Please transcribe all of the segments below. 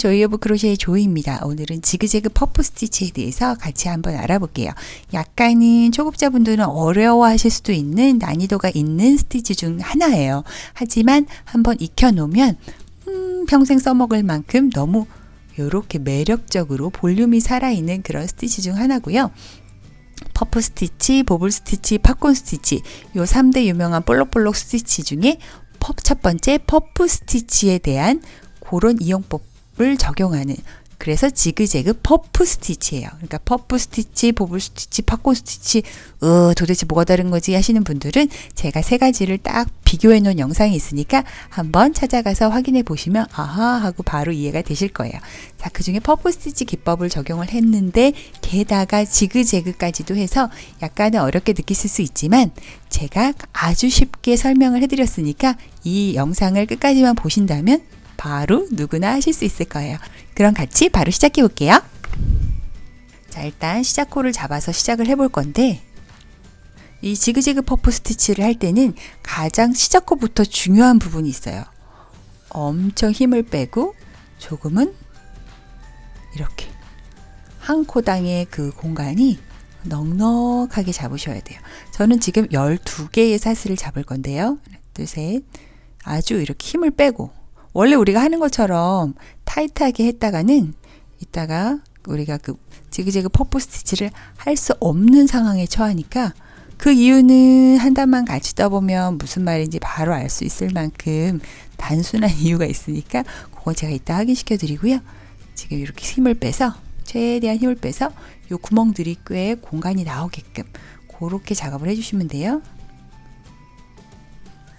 조이 오브 크로셰의 조이입니다. 오늘은 지그재그 퍼프 스티치에 대해서 같이 한번 알아볼게요. 약간은 초급자분들은 어려워하실 수도 있는 난이도가 있는 스티치 중 하나예요. 하지만 한번 익혀놓으면 음, 평생 써먹을 만큼 너무 이렇게 매력적으로 볼륨이 살아있는 그런 스티치 중 하나고요. 퍼프 스티치, 보블 스티치, 팝콘 스티치 요 3대 유명한 볼록볼록 스티치 중에 퍼- 첫 번째 퍼프 스티치에 대한 그런 이용법 을 적용하는 그래서 지그재그 퍼프 스티치예요. 그러니까 퍼프 스티치, 보블 스티치, 팝콘 스티치, 어, 도대체 뭐가 다른 거지 하시는 분들은 제가 세 가지를 딱 비교해 놓은 영상이 있으니까 한번 찾아가서 확인해 보시면 아하 하고 바로 이해가 되실 거예요. 자, 그 중에 퍼프 스티치 기법을 적용을 했는데 게다가 지그재그까지도 해서 약간은 어렵게 느끼실 수 있지만 제가 아주 쉽게 설명을 해드렸으니까 이 영상을 끝까지만 보신다면 바로 누구나 하실 수 있을 거예요. 그럼 같이 바로 시작해 볼게요. 자, 일단 시작호를 잡아서 시작을 해볼 건데, 이 지그재그 퍼프 스티치를 할 때는 가장 시작호부터 중요한 부분이 있어요. 엄청 힘을 빼고 조금은 이렇게 한 코당의 그 공간이 넉넉하게 잡으셔야 돼요. 저는 지금 12개의 사슬을 잡을 건데요. 하나, 둘, 셋. 아주 이렇게 힘을 빼고 원래 우리가 하는 것처럼 타이트하게 했다가는 이따가 우리가 그 지그재그 퍼프 스티치를 할 수 없는 상황에 처하니까 그 이유는 한 단만 같이 떠보면 무슨 말인지 바로 알 수 있을 만큼 단순한 이유가 있으니까 그건 제가 이따 확인시켜 드리고요. 지금 이렇게 힘을 빼서 최대한 힘을 빼서 요 구멍들이 꽤 공간이 나오게끔 그렇게 작업을 해주시면 돼요.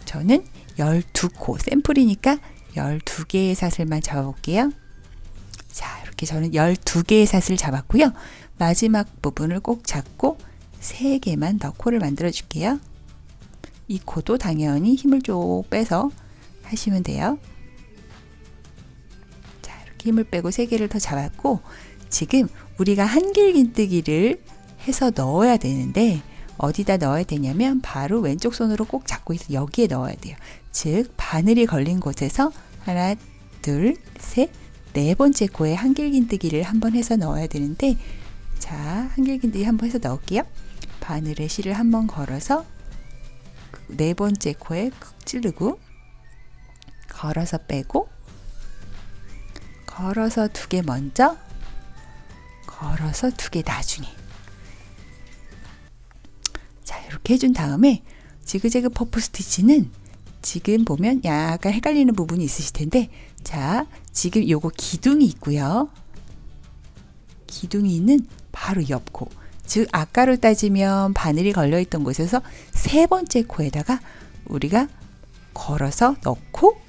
저는 12코 샘플이니까 12개의 사슬만 잡아볼게요. 자, 이렇게 저는 12개의 사슬 잡았고요. 마지막 부분을 꼭 잡고 3개만 더 코를 만들어 줄게요. 이 코도 당연히 힘을 좀 빼서 하시면 돼요. 자, 이렇게 힘을 빼고 3개를 더 잡았고 지금 우리가 한길긴뜨기를 해서 넣어야 되는데 어디다 넣어야 되냐면 바로 왼쪽 손으로 꼭 잡고 있어 여기에 넣어야 돼요. 즉 바늘이 걸린 곳에서 하나, 둘, 셋, 네 번째 코에 한길긴뜨기를 한번 해서 넣어야 되는데 자 한길긴뜨기 한번 해서 넣을게요. 바늘에 실을 한번 걸어서 그네 번째 코에 쿡 찌르고 걸어서 빼고 걸어서 두 개 먼저 걸어서 두 개 나중에 자 이렇게 해준 다음에 지그재그 퍼프 스티치는 지금 보면 약간 헷갈리는 부분이 있으실 텐데 자 지금 요거 기둥이 있고요. 기둥이 있는 바로 옆 코. 즉 아까로 따지면 바늘이 걸려 있던 곳에서 세 번째 코에다가 우리가 걸어서 넣고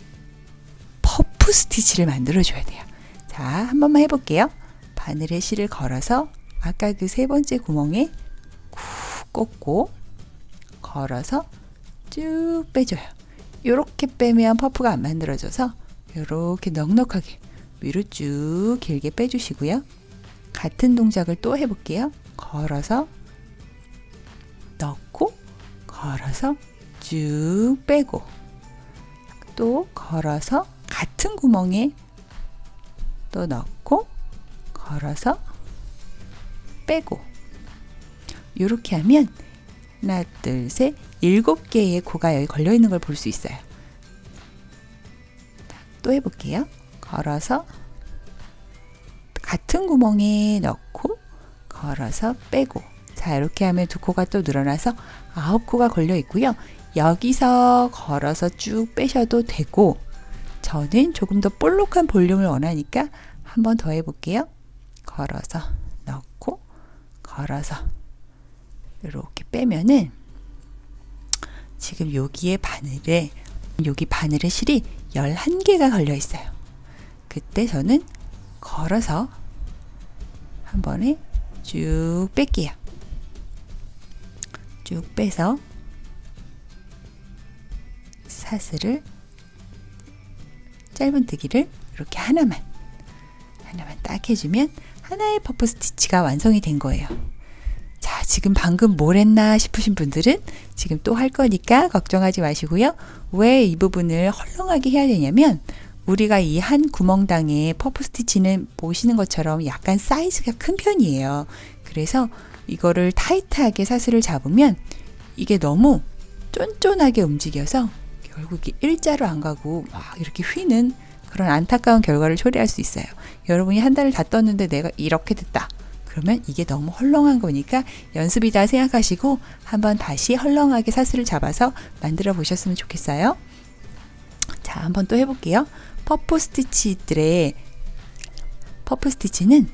퍼프 스티치를 만들어 줘야 돼요. 자 한 번만 해 볼게요. 바늘에 실을 걸어서 아까 그 세 번째 구멍에 쿡 꽂고 걸어서 쭉 빼줘요. 이렇게 빼면 퍼프가 안 만들어져서 이렇게 넉넉하게 위로 쭉 길게 빼주시고요. 같은 동작을 또 해볼게요. 걸어서 넣고 걸어서 쭉 빼고 또 걸어서 같은 구멍에 또 넣고 걸어서 빼고 이렇게 하면 하나 둘셋 일곱 개의 코가 여기 걸려 있는 걸 볼 수 있어요. 또 해볼게요. 걸어서 같은 구멍에 넣고 걸어서 빼고 자 이렇게 하면 두 코가 또 늘어나서 아홉 코가 걸려 있고요. 여기서 걸어서 쭉 빼셔도 되고 저는 조금 더 볼록한 볼륨을 원하니까 한 번 더 해볼게요. 걸어서 넣고 걸어서 이렇게 빼면은 지금 여기에 바늘에 여기 바늘에 실이 11개가 걸려 있어요. 그때 저는 걸어서 한 번에 쭉 뺄게요. 쭉 빼서 사슬을 짧은 뜨기를 이렇게 하나만 하나만 딱 해주면 하나의 퍼프 스티치가 완성이 된 거예요. 자, 지금 방금 뭘 했나 싶으신 분들은 지금 또 할 거니까 걱정하지 마시고요. 왜 이 부분을 헐렁하게 해야 되냐면 우리가 이 한 구멍당의 퍼프 스티치는 보시는 것처럼 약간 사이즈가 큰 편이에요. 그래서 이거를 타이트하게 사슬을 잡으면 이게 너무 쫀쫀하게 움직여서 결국 일자로 안 가고 막 이렇게 휘는 그런 안타까운 결과를 초래할 수 있어요. 여러분이 한 달을 다 떴는데 내가 이렇게 됐다. 그러면 이게 너무 헐렁한 거니까 연습이다 생각하시고 한번 다시 헐렁하게 사슬을 잡아서 만들어 보셨으면 좋겠어요. 자, 한번 또 해볼게요. 퍼프 스티치들의 퍼프 스티치는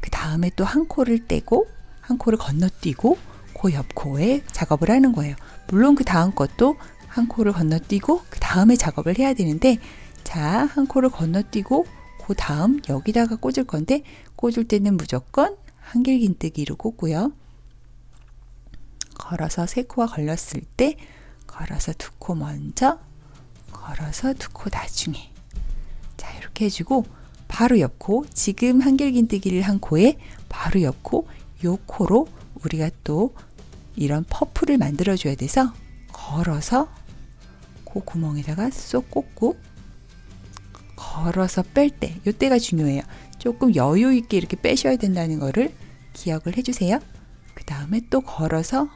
그 다음에 또 한 코를 떼고 한 코를 건너뛰고 그 옆 코에 작업을 하는 거예요. 물론 그 다음 것도 한 코를 건너뛰고 그 다음에 작업을 해야 되는데 자, 한 코를 건너뛰고 그 다음 여기다가 꽂을 건데 꽂을 때는 무조건 한길긴뜨기로 꽂고요. 걸어서 세 코가 걸렸을 때 걸어서 두 코 먼저 걸어서 두 코 나중에 자 이렇게 해주고 바로 옆 코 지금 한길긴뜨기를 한 코에 바로 옆 코 요 코로 우리가 또 이런 퍼프를 만들어 줘야 돼서 걸어서 그 구멍에다가 쏙 꽂고 걸어서 뺄 때, 요 때가 중요해요. 조금 여유 있게 이렇게 빼셔야 된다는 거를 기억을 해주세요. 그 다음에 또 걸어서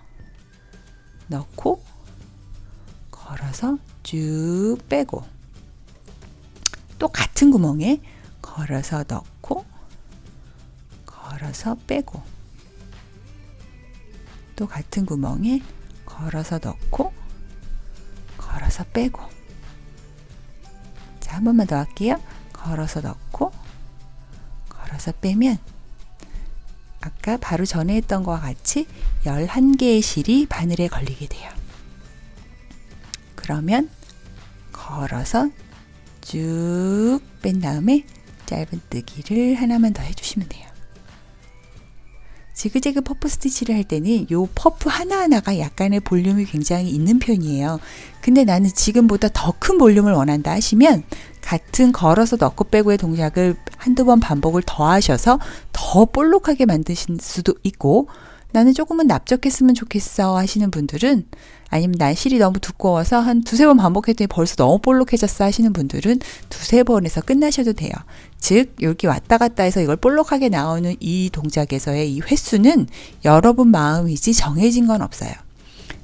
넣고 걸어서 쭉 빼고 또 같은 구멍에 걸어서 넣고 걸어서 빼고 또 같은 구멍에 걸어서 넣고 걸어서 빼고 자, 한 번만 더 할게요. 걸어서 넣고 걸어서 빼면 아까 바로 전에 했던 것과 같이 11개의 실이 바늘에 걸리게 돼요. 그러면 걸어서 쭉 뺀 다음에 짧은 뜨기를 하나만 더 해주시면 돼요. 지그재그 퍼프 스티치를 할 때는 요 퍼프 하나하나가 약간의 볼륨이 굉장히 있는 편이에요. 근데 나는 지금보다 더 큰 볼륨을 원한다 하시면 같은 걸어서 넣고 빼고의 동작을 한두 번 반복을 더 하셔서 더 볼록하게 만드실 수도 있고 나는 조금은 납작했으면 좋겠어 하시는 분들은 아니면 날실이 너무 두꺼워서 한 두세 번 반복했더니 벌써 너무 볼록해졌어 하시는 분들은 두세 번에서 끝나셔도 돼요. 즉, 여기 왔다 갔다 해서 이걸 볼록하게 나오는 이 동작에서의 이 횟수는 여러분 마음이지 정해진 건 없어요.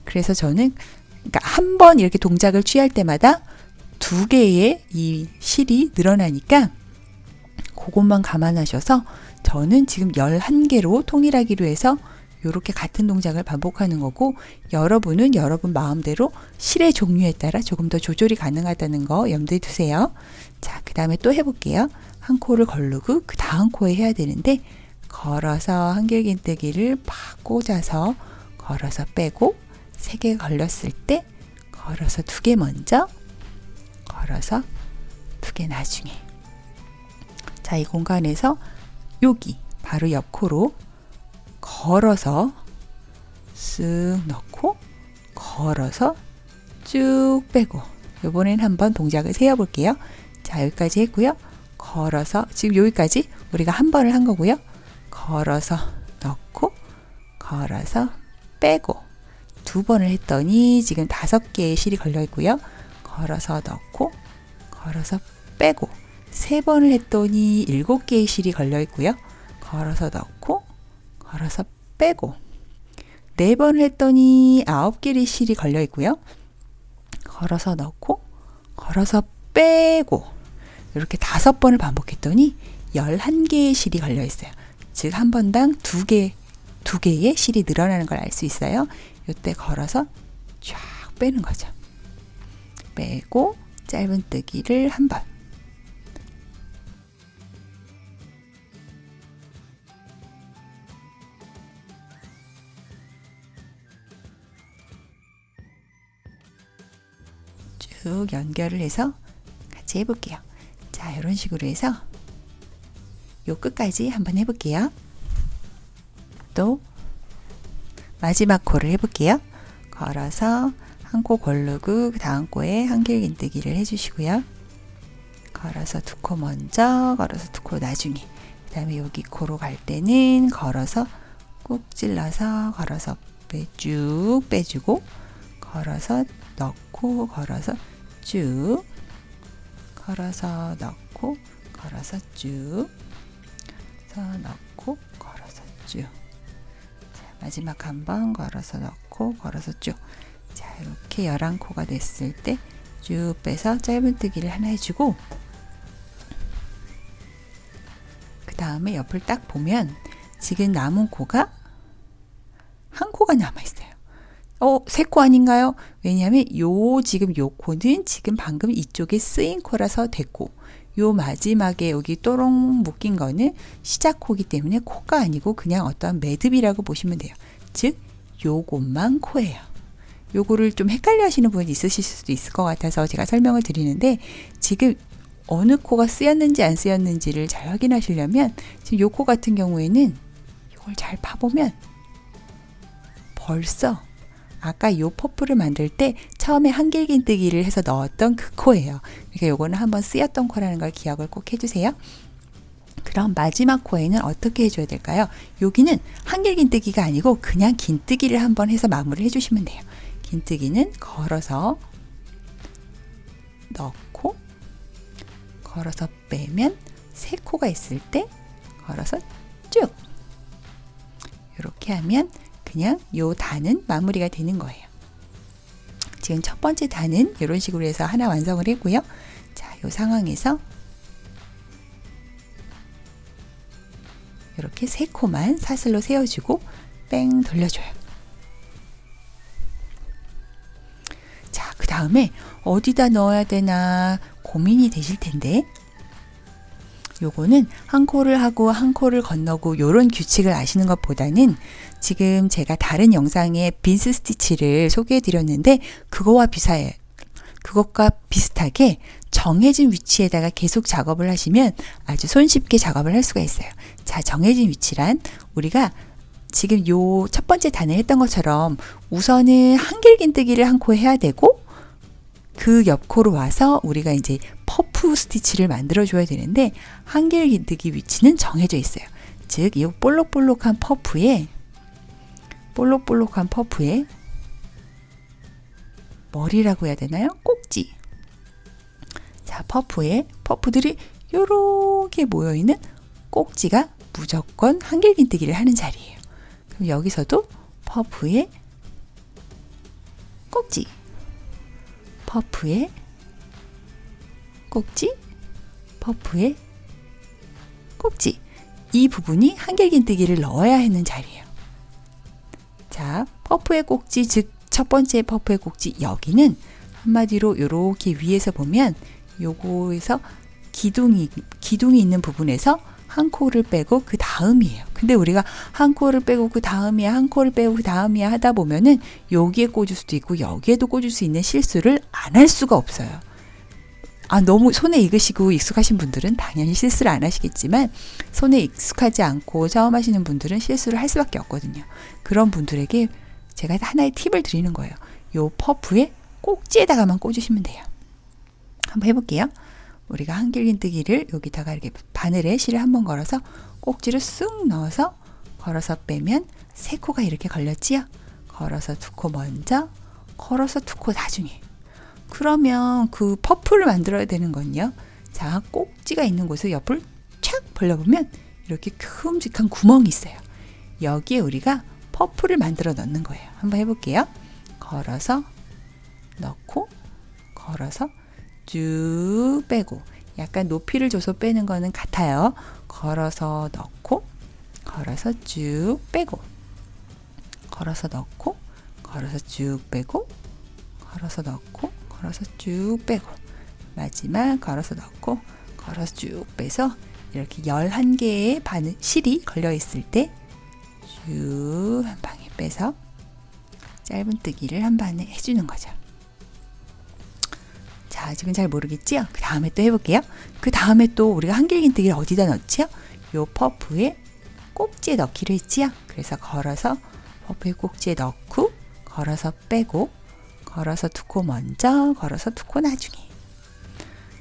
그래서 저는 그러니까 한 번 이렇게 동작을 취할 때마다 두 개의 이 실이 늘어나니까 그것만 감안하셔서 저는 지금 11개로 통일하기로 해서 이렇게 같은 동작을 반복하는 거고 여러분은 여러분 마음대로 실의 종류에 따라 조금 더 조절이 가능하다는 거 염두에 두세요. 자, 그 다음에 또 해볼게요. 한 코를 걸르고 그 다음 코에 해야 되는데 걸어서 한길긴뜨기를 팍 꽂아서 걸어서 빼고 세 개 걸렸을 때 걸어서 두 개 먼저 걸어서 두 개 나중에 자, 이 공간에서 여기 바로 옆 코로 걸어서 쓱 넣고 걸어서 쭉 빼고 이번엔 한번 동작을 세어 볼게요. 자, 여기까지 했고요. 걸어서 지금 여기까지 우리가 한 번을 한 거고요. 걸어서 넣고 걸어서 빼고 두 번을 했더니 지금 다섯 개의 실이 걸려 있고요. 걸어서 넣고 걸어서 빼고 세 번을 했더니 일곱 개의 실이 걸려 있고요. 걸어서 넣고 걸어서 빼고 네 번을 했더니 아홉 개의 실이 걸려 있고요. 걸어서 넣고 걸어서 빼고 이렇게 다섯 번을 반복했더니 열한 개의 실이 걸려 있어요. 즉 한 번당 두 개, 두 개의 실이 늘어나는 걸 알 수 있어요. 이때 걸어서 쫙 빼는 거죠. 빼고 짧은뜨기를 한 번. 쭉 연결을 해서 같이 해볼게요. 자, 이런 식으로 해서 요 끝까지 한번 해볼게요. 또 마지막 코를 해볼게요. 걸어서 한 코 걸르고 그 다음 코에 한길긴뜨기를 해주시고요. 걸어서 두 코 먼저, 걸어서 두 코 나중에. 그 다음에 여기 코로 갈 때는 걸어서 꾹 찔러서 걸어서 빼, 쭉 빼주고 걸어서 넣고 걸어서 쭉 걸어서 넣고 걸어서 쭉서 넣고 걸어서 쭉 자, 마지막 한 번 걸어서 넣고 걸어서 쭉 자, 이렇게 11코가 됐을 때 쭉 빼서 짧은뜨기를 하나 해주고 그 다음에 옆을 딱 보면 지금 남은 코가 한 코가 남아있어요. 어, 세 코 아닌가요? 왜냐하면 요 지금 요 코는 지금 방금 이쪽에 쓰인 코라서 됐고 요 마지막에 여기 또롱 묶인 거는 시작 코기 때문에 코가 아니고 그냥 어떠한 매듭이라고 보시면 돼요. 즉 요것만 코예요. 요거를 좀 헷갈려 하시는 분이 있으실 수도 있을 것 같아서 제가 설명을 드리는데 지금 어느 코가 쓰였는지 안 쓰였는지를 잘 확인하시려면 지금 요 코 같은 경우에는 이걸 잘 파보면 벌써 아까 요 퍼프를 만들 때 처음에 한길긴뜨기를 해서 넣었던 그 코예요. 그러니까 요거는 한번 쓰였던 코라는 걸 기억을 꼭 해주세요. 그럼 마지막 코에는 어떻게 해줘야 될까요? 여기는 한길긴뜨기가 아니고 그냥 긴뜨기를 한번 해서 마무리를 해주시면 돼요. 긴뜨기는 걸어서 넣고 걸어서 빼면 세 코가 있을 때 걸어서 쭉 이렇게 하면 그냥 요 단은 마무리가 되는 거예요. 지금 첫 번째 단은 이런 식으로 해서 하나 완성을 했고요. 자, 요 상황에서 이렇게 세 코만 사슬로 세워주고 뺑 돌려줘요. 자, 그 다음에 어디다 넣어야 되나 고민이 되실 텐데 요거는 한 코를 하고 한 코를 건너고 요런 규칙을 아시는 것보다는 지금 제가 다른 영상에 빈스 스티치를 소개해 드렸는데 그거와 비슷해요. 그것과 비슷하게 정해진 위치에다가 계속 작업을 하시면 아주 손쉽게 작업을 할 수가 있어요. 자, 정해진 위치란 우리가 지금 요 첫 번째 단을 했던 것처럼 우선은 한길긴뜨기를 한 코 해야 되고 그 옆코로 와서 우리가 이제 퍼프 스티치를 만들어 줘야 되는데 한길긴뜨기 위치는 정해져 있어요. 즉, 이 볼록볼록한 퍼프에 볼록볼록한 퍼프에 머리라고 해야 되나요? 꼭지. 자, 퍼프에 퍼프들이 요렇게 모여 있는 꼭지가 무조건 한길긴뜨기를 하는 자리예요. 그럼 여기서도 퍼프에 꼭지. 퍼프에 꼭지. 퍼프에 꼭지. 이 부분이 한길긴뜨기를 넣어야 하는 자리예요. 자, 퍼프의 꼭지, 즉, 첫 번째 퍼프의 꼭지, 여기는 한마디로 이렇게 위에서 보면 요거에서 기둥이, 기둥이 있는 부분에서 한 코를 빼고 그 다음이에요. 근데 우리가 한 코를 빼고 그 다음이야, 한 코를 빼고 그 다음이야 하다 보면은 여기에 꽂을 수도 있고 여기에도 꽂을 수 있는 실수를 안 할 수가 없어요. 아, 너무 손에 익으시고 익숙하신 분들은 당연히 실수를 안 하시겠지만 손에 익숙하지 않고 처음 하시는 분들은 실수를 할 수밖에 없거든요. 그런 분들에게 제가 하나의 팁을 드리는 거예요. 요 퍼프의 꼭지에다가만 꽂으시면 돼요. 한번 해볼게요. 우리가 한길긴뜨기를 여기다가 이렇게 바늘에 실을 한번 걸어서 꼭지를 쑥 넣어서 걸어서 빼면 세 코가 이렇게 걸렸지요. 걸어서 두 코 먼저, 걸어서 두 코 나중에. 그러면 그 퍼프를 만들어야 되는 건요. 자, 꼭지가 있는 곳에 옆을 착 벌려보면 이렇게 큼직한 구멍이 있어요. 여기에 우리가 퍼프를 만들어 넣는 거예요. 한번 해볼게요. 걸어서 넣고, 걸어서 쭉 빼고, 약간 높이를 줘서 빼는 거는 같아요. 걸어서 넣고, 걸어서 쭉 빼고, 걸어서 넣고, 걸어서 쭉 빼고, 걸어서 넣고, 걸어서 쭉 빼고 마지막 걸어서 넣고 걸어서 쭉 빼서 이렇게 11개의 바늘 실이 걸려 있을 때 쭉 한 방에 빼서 짧은뜨기를 한 반에 해주는 거죠. 자, 지금 잘 모르겠지요? 그 다음에 또 해볼게요. 그 다음에 또 우리가 한길긴뜨기를 어디다 넣지요? 요 퍼프에 꼭지에 넣기로 했지요? 그래서 걸어서 퍼프에 꼭지에 넣고 걸어서 빼고 걸어서 두 코 먼저, 걸어서 두 코 나중에.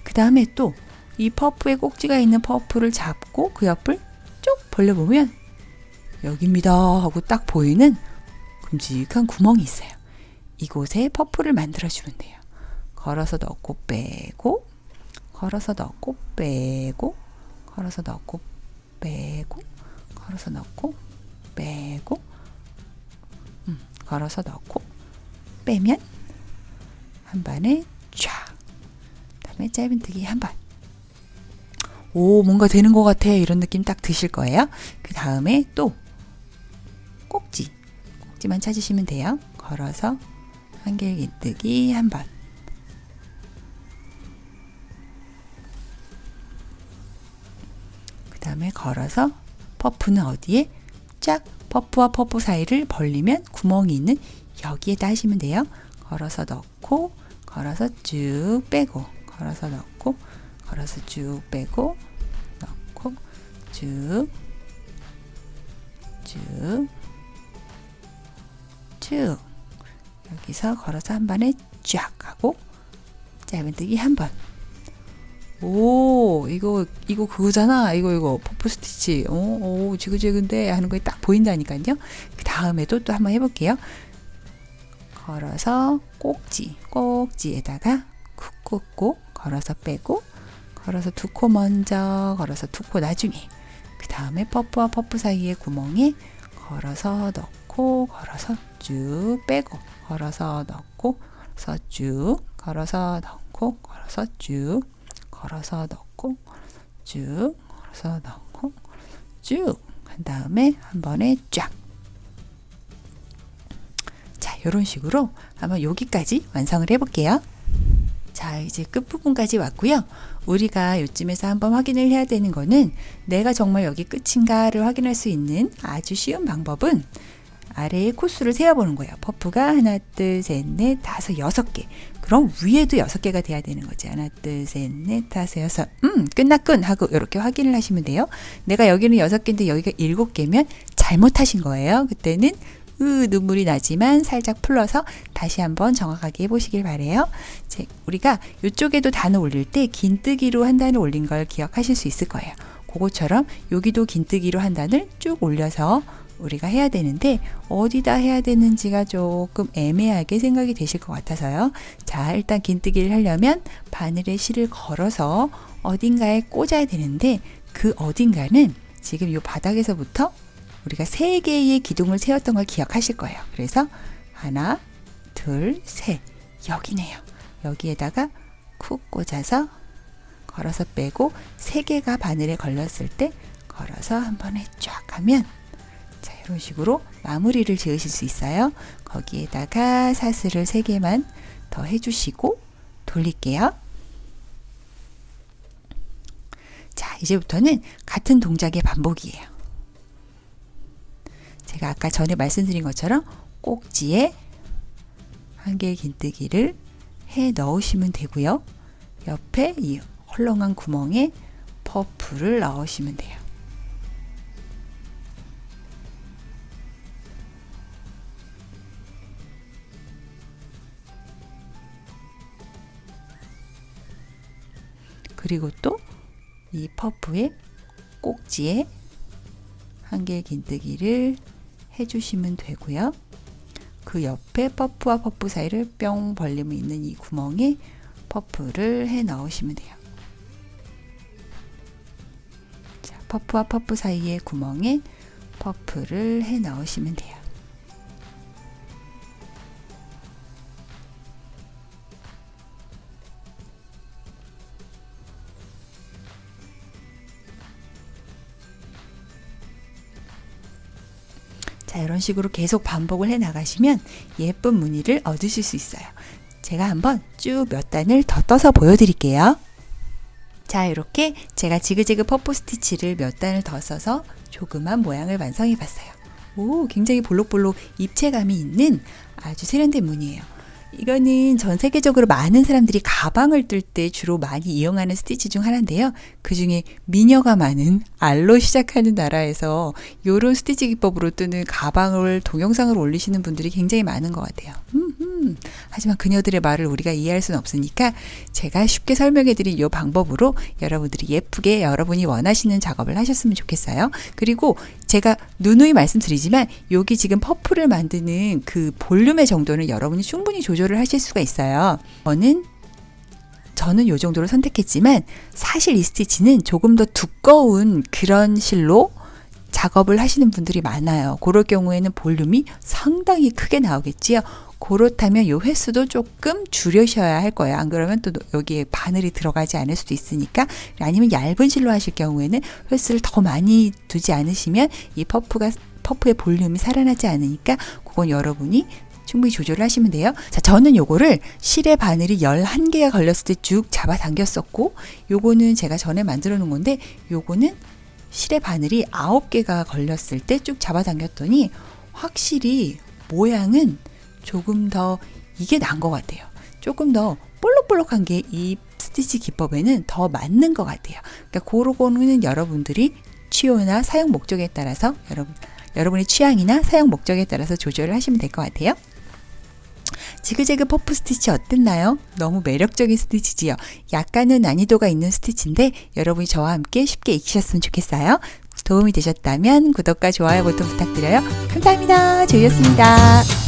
그 다음에 또 이 퍼프에 꼭지가 있는 퍼프를 잡고 그 옆을 쭉 벌려보면 여기입니다 하고 딱 보이는 큼직한 구멍이 있어요. 이곳에 퍼프를 만들어주면 돼요. 걸어서 넣고 빼고, 걸어서 넣고 빼고 걸어서 넣고 빼고 걸어서 넣고 빼고 음, 걸어서 넣고 빼면 한 번에 쫙 그다음에 짧은뜨기 한 번. 오 뭔가 되는 것 같아 이런 느낌 딱 드실 거예요. 그 다음에 또 꼭지 꼭지만 찾으시면 돼요. 걸어서 한길기 뜨기 한 번. 걸어서 퍼프는 어디에 쫙 퍼프와 퍼프 사이를 벌리면 구멍이 있는 여기에다 하시면 돼요. 걸어서 넣고 걸어서 쭉 빼고 걸어서 넣고 걸어서 쭉 빼고 넣고 쭉 쭉, 쭉. 여기서 걸어서 한 번에 쫙 하고 짧은뜨기 한 번. 오, 이거 이거 그거잖아. 이거 이거 퍼프 스티치. 오, 오 지그재그인데 하는 거에 딱 보인다니까요. 그 다음에도 또 한번 해볼게요. 걸어서 꼭지, 꼭지에다가 쿡 꽂고 걸어서 빼고 걸어서 두 코 먼저 걸어서 두 코 나중에 그 다음에 퍼프와 퍼프 사이의 구멍에 걸어서 넣고 걸어서 쭉 빼고 걸어서 넣고 걸어서 쭉 걸어서 넣고 걸어서 쭉 걸어서 넣고 쭉 걸어서 넣고 쭉 한 다음에 한 번에 쫙. 자, 이런 식으로 한번 여기까지 완성을 해볼게요. 자, 이제 끝부분까지 왔고요. 우리가 요쯤에서 한번 확인을 해야 되는 거는 내가 정말 여기 끝인가를 확인할 수 있는 아주 쉬운 방법은 아래에 코수를 세어보는 거예요. 퍼프가 하나, 둘, 셋, 넷, 다섯, 여섯 개. 그럼 위에도 여섯 개가 돼야 되는 거지. 하나, 둘, 셋, 넷, 다섯, 여섯. 음, 끝났군 하고 이렇게 확인을 하시면 돼요. 내가 여기는 여섯 개인데 여기가 일곱 개면 잘못하신 거예요. 그때는 으, 눈물이 나지만 살짝 풀러서 다시 한번 정확하게 해보시길 바래요. 이제 우리가 이쪽에도 단을 올릴 때 긴뜨기로 한 단을 올린 걸 기억하실 수 있을 거예요. 그것처럼 여기도 긴뜨기로 한 단을 쭉 올려서 우리가 해야 되는데 어디다 해야 되는지가 조금 애매하게 생각이 되실 것 같아서요. 자, 일단 긴뜨기를 하려면 바늘에 실을 걸어서 어딘가에 꽂아야 되는데 그 어딘가는 지금 이 바닥에서부터 우리가 세 개의 기둥을 세웠던 걸 기억하실 거예요. 그래서 하나, 둘, 셋. 여기네요. 여기에다가 쿡 꽂아서 걸어서 빼고 세 개가 바늘에 걸렸을 때 걸어서 한 번에 쫙 하면 자, 이런 식으로 마무리를 지으실 수 있어요. 거기에다가 사슬을 세 개만 더 해주시고 돌릴게요. 자, 이제부터는 같은 동작의 반복이에요. 제가 아까 전에 말씀드린 것처럼 꼭지에 한 개의 긴뜨기를 해 넣으시면 되고요. 옆에 이 헐렁한 구멍에 퍼프를 넣으시면 돼요. 그리고 또 이 퍼프의 꼭지에 한 개의 긴뜨기를 해주시면 되고요. 그 옆에 퍼프와 퍼프 사이를 뿅 벌리면 있는 이 구멍에 퍼프를 해 넣으시면 돼요. 자, 퍼프와 퍼프 사이의 구멍에 퍼프를 해 넣으시면 돼요. 이런 식으로 계속 반복을 해 나가시면 예쁜 무늬를 얻으실 수 있어요. 제가 한번 쭉 몇 단을 더 떠서 보여드릴게요. 자, 이렇게 제가 지그재그 퍼프 스티치를 몇 단을 더 써서 조그만 모양을 완성해 봤어요. 오, 굉장히 볼록볼록 입체감이 있는 아주 세련된 무늬예요. 이거는 전 세계적으로 많은 사람들이 가방을 뜰 때 주로 많이 이용하는 스티치 중 하나인데요. 그 중에 미녀가 많은 알로 시작하는 나라에서 이런 스티치 기법으로 뜨는 가방을 동영상을 올리시는 분들이 굉장히 많은 것 같아요. 음흠. 하지만 그녀들의 말을 우리가 이해할 수는 없으니까 제가 쉽게 설명해 드린 이 방법으로 여러분들이 예쁘게 여러분이 원하시는 작업을 하셨으면 좋겠어요. 그리고 제가 누누이 말씀드리지만 여기 지금 퍼프를 만드는 그 볼륨의 정도는 여러분이 충분히 조절 을 하실 수가 있어요. 저는 저는 요 정도로 선택했지만 사실 이 스티치는 조금 더 두꺼운 그런 실로 작업을 하시는 분들이 많아요. 그럴 경우에는 볼륨이 상당히 크게 나오겠지요. 그렇다면 요 횟수도 조금 줄여셔야 할 거예요. 안 그러면 또 여기에 바늘이 들어가지 않을 수도 있으니까 아니면 얇은 실로 하실 경우에는 횟수를 더 많이 두지 않으시면 이 퍼프가 퍼프의 볼륨이 살아나지 않으니까 그건 여러분이 충분히 조절을 하시면 돼요. 자, 저는 요거를 실의 바늘이 11개가 걸렸을 때 쭉 잡아 당겼었고, 요거는 제가 전에 만들어 놓은 건데, 요거는 실의 바늘이 9개가 걸렸을 때 쭉 잡아 당겼더니, 확실히 모양은 조금 더 이게 나은 것 같아요. 조금 더 볼록볼록한 게 이 스티치 기법에는 더 맞는 것 같아요. 그러니까 그러고는 여러분들이 취효나 사용 목적에 따라서 여러분 여러분의 취향이나 사용 목적에 따라서 조절을 하시면 될 것 같아요. 지그재그 퍼프 스티치 어땠나요? 너무 매력적인 스티치지요. 약간은 난이도가 있는 스티치인데 여러분이 저와 함께 쉽게 익히셨으면 좋겠어요. 도움이 되셨다면 구독과 좋아요 버튼 부탁드려요. 감사합니다. 조이였습니다.